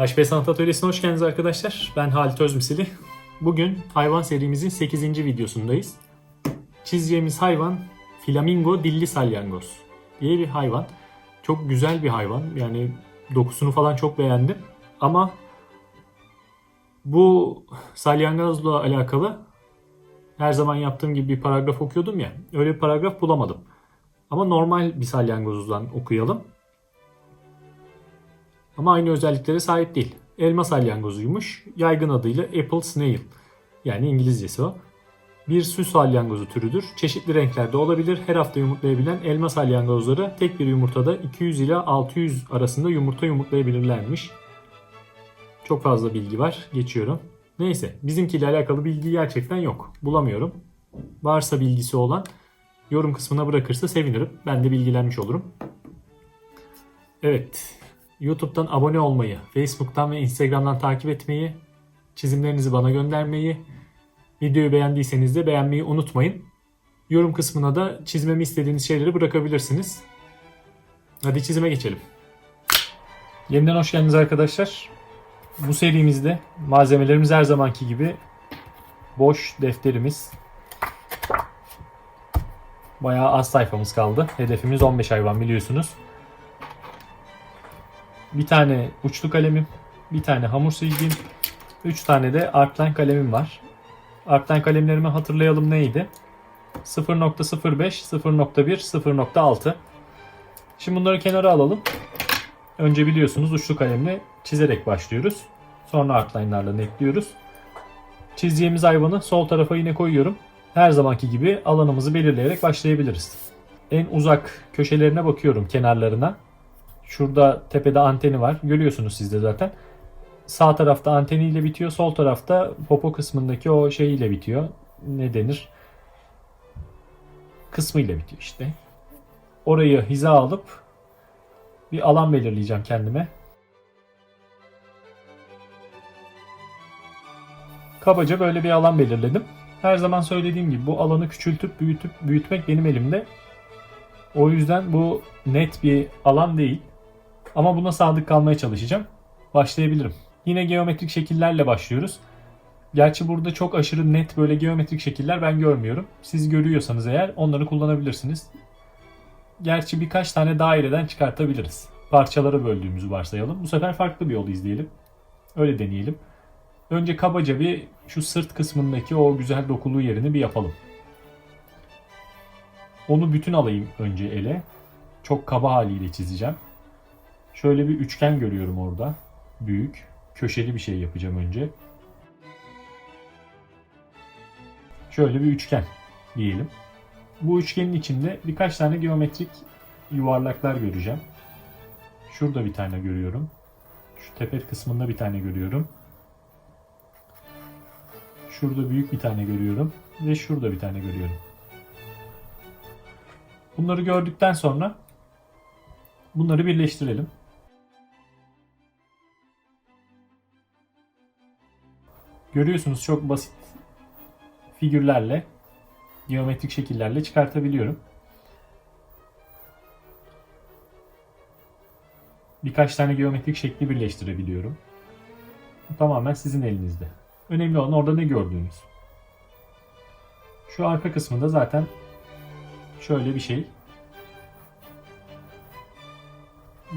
HP Sanat Atölyesi'ne hoş geldiniz arkadaşlar. Ben Halit Özmisili. Bugün hayvan serimizin 8. videosundayız. Çizeceğimiz hayvan flamingo dilli salyangoz diye bir hayvan. Çok güzel bir hayvan. Yani dokusunu falan çok beğendim. Ama bu salyangozla alakalı her zaman yaptığım gibi bir paragraf okuyordum ya. Öyle bir paragraf bulamadım. Ama normal bir salyangozdan okuyalım. Ama aynı özelliklere sahip değil. Elma salyangozuymuş. Yaygın adıyla apple snail. Yani İngilizcesi o. Bir süs salyangozu türüdür. Çeşitli renklerde olabilir. Her hafta yumurtlayabilen elma salyangozları tek bir yumurtada 200 ila 600 arasında yumurta yumurtlayabilirlermiş. Çok fazla bilgi var. Geçiyorum. Neyse bizimkiyle alakalı bilgi gerçekten yok. Bulamıyorum. Varsa bilgisi olan yorum kısmına bırakırsa sevinirim. Ben de bilgilenmiş olurum. Evet. YouTube'dan abone olmayı, Facebook'tan ve Instagram'dan takip etmeyi, çizimlerinizi bana göndermeyi, videoyu beğendiyseniz de beğenmeyi unutmayın. Yorum kısmına da çizmemi istediğiniz şeyleri bırakabilirsiniz. Hadi çizime geçelim. Yeniden hoş geldiniz arkadaşlar. Bu serimizde malzemelerimiz her zamanki gibi boş defterimiz. Bayağı az sayfamız kaldı. Hedefimiz 15 hayvan biliyorsunuz. Bir tane uçlu kalemim, bir tane hamur silgim, 3 tane de Artline kalemim var. Artline kalemlerimi hatırlayalım neydi? 0.05, 0.1, 0.6. Şimdi bunları kenara alalım. Önce biliyorsunuz uçlu kalemle çizerek başlıyoruz. Sonra artline'larla netliyoruz. Çizeceğimiz hayvanı sol tarafa yine koyuyorum. Her zamanki gibi alanımızı belirleyerek başlayabiliriz. En uzak köşelerine bakıyorum kenarlarına. Şurada tepede anteni var. Görüyorsunuz siz de zaten. Sağ tarafta anteniyle bitiyor. Sol tarafta popo kısmındaki o şeyiyle bitiyor. Ne denir? Kısmıyla bitiyor işte. Orayı hiza alıp bir alan belirleyeceğim kendime. Kabaca böyle bir alan belirledim. Her zaman söylediğim gibi bu alanı küçültüp büyütüp büyütmek benim elimde. O yüzden bu net bir alan değil. Ama buna sadık kalmaya çalışacağım. Başlayabilirim. Yine geometrik şekillerle başlıyoruz. Gerçi burada çok aşırı net böyle geometrik şekiller ben görmüyorum. Siz görüyorsanız eğer onları kullanabilirsiniz. Gerçi birkaç tane daireden çıkartabiliriz. Parçalara böldüğümüzü varsayalım. Bu sefer farklı bir yol izleyelim. Öyle deneyelim. Önce kabaca bir şu sırt kısmındaki o güzel dokulu yerini bir yapalım. Onu bütün alayım önce ele. Çok kaba haliyle çizeceğim. Şöyle bir üçgen görüyorum orada. Büyük. Köşeli bir şey yapacağım önce. Şöyle bir üçgen diyelim. Bu üçgenin içinde birkaç tane geometrik yuvarlaklar göreceğim. Şurada bir tane görüyorum. Şu tepe kısmında bir tane görüyorum. Şurada büyük bir tane görüyorum. Ve şurada bir tane görüyorum. Bunları gördükten sonra bunları birleştirelim. Görüyorsunuz çok basit figürlerle, geometrik şekillerle çıkartabiliyorum. Birkaç tane geometrik şekli birleştirebiliyorum. Bu tamamen sizin elinizde. Önemli olan orada ne gördüğünüz. Şu arka kısmında zaten şöyle bir şey.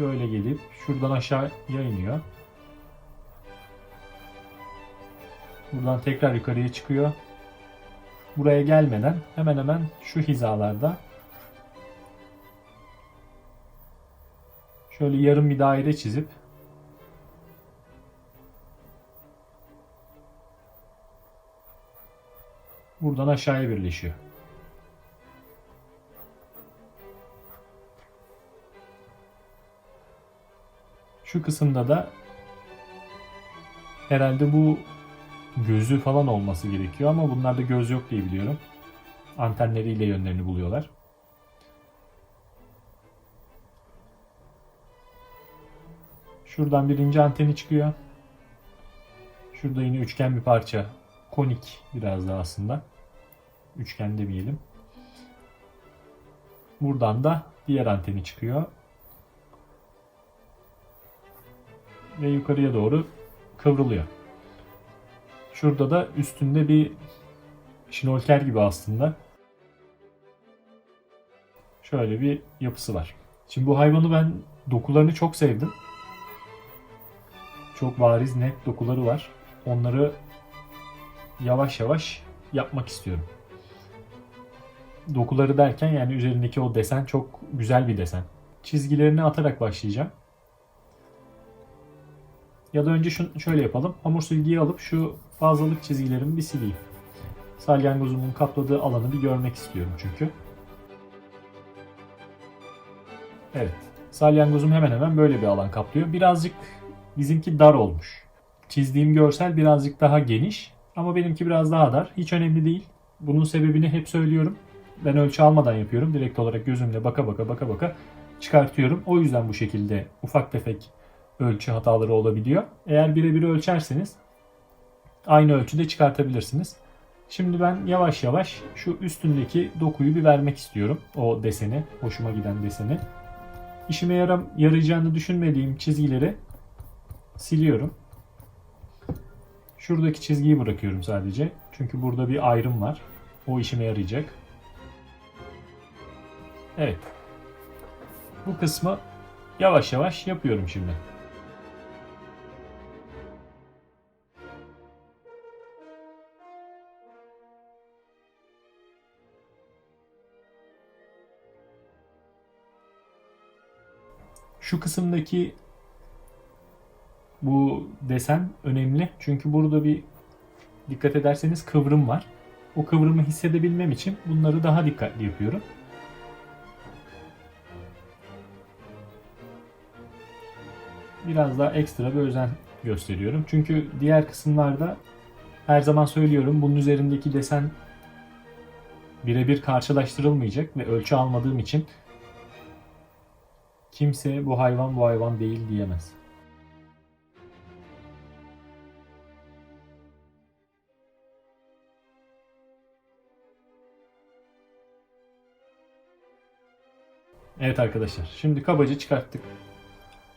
Böyle gelip şuradan aşağıya iniyor. Buradan tekrar yukarıya çıkıyor. Buraya gelmeden hemen hemen şu hizalarda şöyle yarım bir daire çizip buradan aşağıya birleşiyor. Şu kısımda da herhalde bu gözü falan olması gerekiyor ama bunlarda göz yok diye biliyorum. Antenleriyle yönlerini buluyorlar. Şuradan birinci anteni çıkıyor. Şurada yine üçgen bir parça. Konik biraz daha aslında. Üçgen demeyelim. Buradan da diğer anteni çıkıyor. ve yukarıya doğru kıvrılıyor. Şurada da üstünde bir şnorkel gibi aslında. Şöyle bir yapısı var. Şimdi bu hayvanı ben dokularını çok sevdim. Çok bariz net dokuları var. Onları yavaş yavaş yapmak istiyorum. Dokuları derken yani üzerindeki o desen çok güzel bir desen. Çizgilerini atarak başlayacağım. Ya da önce şunu şöyle yapalım. Hamur silgiyi alıp şu fazlalık çizgilerimi bir sileyim. Salyangozumun kapladığı alanı bir görmek istiyorum çünkü. Evet. Salyangozum hemen hemen böyle bir alan kaplıyor. Birazcık bizimki dar olmuş. Çizdiğim görsel birazcık daha geniş ama benimki biraz daha dar. Hiç önemli değil. Bunun sebebini hep söylüyorum. Ben ölçü almadan yapıyorum. Direkt olarak gözümle baka baka baka baka çıkartıyorum. O yüzden bu şekilde ufak tefek ölçü hataları olabiliyor. Eğer birebir ölçerseniz aynı ölçüde çıkartabilirsiniz. Şimdi ben yavaş yavaş şu üstündeki dokuyu bir vermek istiyorum. O deseni, hoşuma giden deseni. İşime yaram yarayacağını düşünmediğim çizgileri siliyorum. Şuradaki çizgiyi bırakıyorum sadece. Çünkü burada bir ayrım var. O işime yarayacak. Evet. Bu kısmı yavaş yavaş yapıyorum şimdi. Şu kısımdaki bu desen önemli. Çünkü burada bir dikkat ederseniz kıvrım var. O kıvrımı hissedebilmem için bunları daha dikkatli yapıyorum. Biraz daha ekstra bir özen gösteriyorum. Çünkü diğer kısımlarda her zaman söylüyorum bunun üzerindeki desen birebir karşılaştırılmayacak ve ölçü almadığım için kimse bu hayvan bu hayvan değil diyemez. Evet arkadaşlar şimdi kabaca çıkarttık.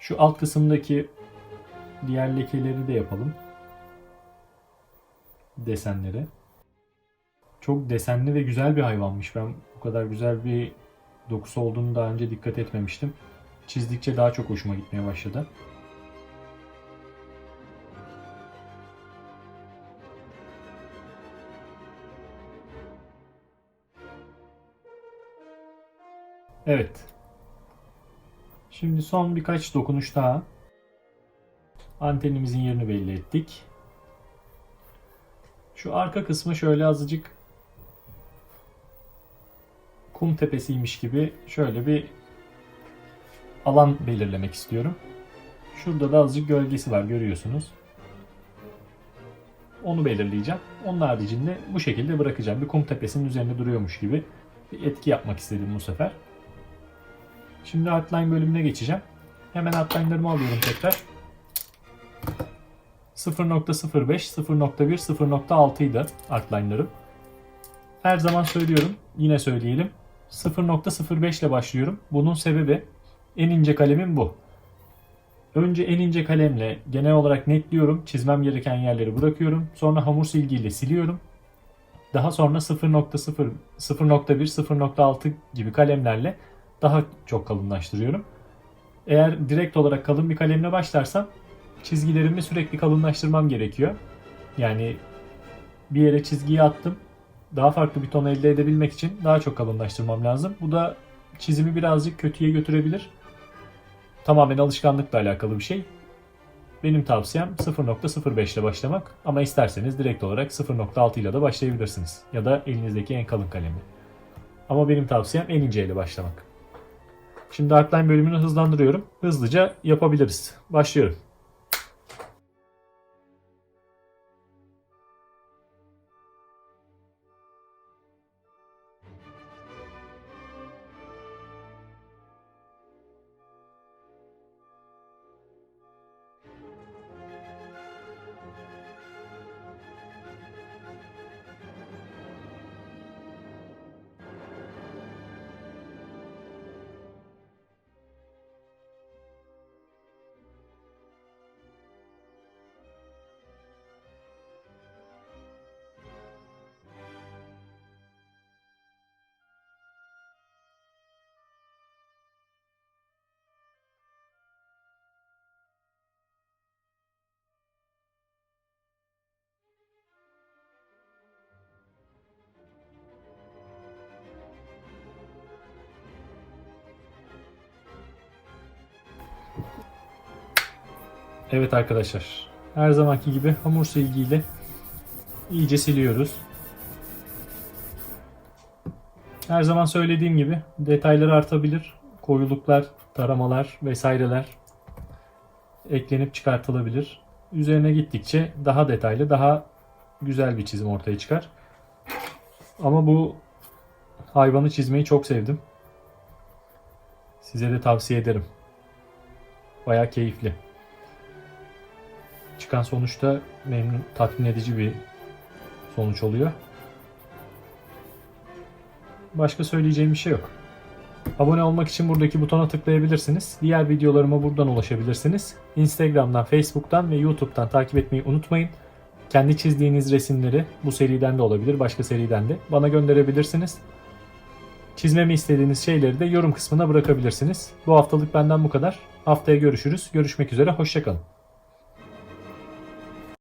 Şu alt kısımdaki diğer lekeleri de yapalım. Desenleri. Çok desenli ve güzel bir hayvanmış. Ben bu kadar güzel bir dokusu olduğunu daha önce dikkat etmemiştim. Çizdikçe daha çok hoşuma gitmeye başladı. Evet. Şimdi son birkaç dokunuş daha. Antenimizin yerini belli ettik. Şu arka kısmı şöyle azıcık kum tepesiymiş gibi şöyle bir alan belirlemek istiyorum. Şurada da azıcık gölgesi var görüyorsunuz. Onu belirleyeceğim. Onun haricinde bu şekilde bırakacağım. Bir kum tepesinin üzerinde duruyormuş gibi bir etki yapmak istedim bu sefer. Şimdi outline bölümüne geçeceğim. Hemen outline'larımı alıyorum tekrar. 0.05, 0.1, 0.6 idi outline'larım. Her zaman söylüyorum, yine söyleyelim. 0.05 ile başlıyorum. Bunun sebebi en ince kalemim bu. Önce en ince kalemle genel olarak netliyorum. Çizmem gereken yerleri bırakıyorum. Sonra hamur silgiyle siliyorum. Daha sonra 0.0, 0.1, 0.6 gibi kalemlerle daha çok kalınlaştırıyorum. Eğer direkt olarak kalın bir kalemle başlarsam çizgilerimi sürekli kalınlaştırmam gerekiyor. Yani bir yere çizgiyi attım. Daha farklı bir ton elde edebilmek için daha çok kalınlaştırmam lazım. Bu da çizimi birazcık kötüye götürebilir. Tamamen alışkanlıkla alakalı bir şey. Benim tavsiyem 0.05 ile başlamak ama isterseniz direkt olarak 0.6 ile de başlayabilirsiniz. Ya da elinizdeki en kalın kalemi. Ama benim tavsiyem en ince ile başlamak. Şimdi outline bölümünü hızlandırıyorum. Hızlıca yapabiliriz. Başlıyorum. Evet arkadaşlar. Her zamanki gibi hamur silgiyle iyice siliyoruz. Her zaman söylediğim gibi detaylar artabilir. Koyuluklar, taramalar vesaireler eklenip çıkartılabilir. Üzerine gittikçe daha detaylı, daha güzel bir çizim ortaya çıkar. Ama bu hayvanı çizmeyi çok sevdim. Size de tavsiye ederim. Baya keyifli. Çıkan sonuçta memnun, tatmin edici bir sonuç oluyor. Başka söyleyeceğim bir şey yok. Abone olmak için buradaki butona tıklayabilirsiniz. Diğer videolarıma buradan ulaşabilirsiniz. Instagram'dan, Facebook'tan ve YouTube'dan takip etmeyi unutmayın. Kendi çizdiğiniz resimleri bu seriden de olabilir, başka seriden de bana gönderebilirsiniz. Çizmemi istediğiniz şeyleri de yorum kısmına bırakabilirsiniz. Bu haftalık benden bu kadar. Haftaya görüşürüz. Görüşmek üzere. Hoşçakalın.